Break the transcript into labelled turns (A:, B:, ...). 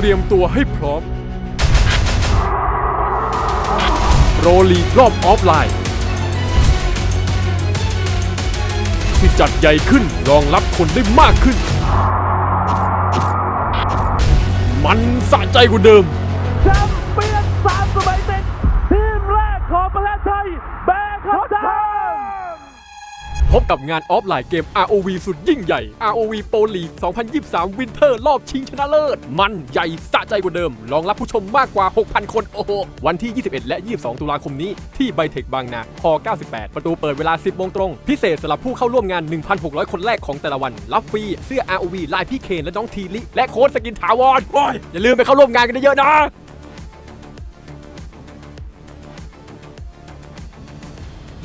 A: เตรียมตัวให้พร้อม โรลีรอบออฟไลน์ ที่จัดใหญ่ขึ้นรองรับคนได้มากขึ้น มันสะใจกว่าเดิ
B: ม
A: พบกับงานออฟไลน์เกม ROV สุดยิ่งใหญ่ ROV Pro League 2023 Winter รอบชิงชนะเลิศ มันใหญ่สะใจกว่าเดิม รองรับผู้ชมมากกว่า 6,000 คน โอ้โห วันที่ 21 และ 22 ตุลาคมนี้ ที่ไบเทคบางนาพ98 ประตูเปิดเวลา 10 โมงตรง พิเศษสำหรับผู้เข้าร่วมงาน 1,600 คนแรกของแต่ละวัน รับฟรี เสื้อ ROV ลายพี่เคนและน้องทีลิและโค้ดสกินถาวรโอ้ยอย่าลืมไปเข้าร่วมงานกันเยอะๆนะ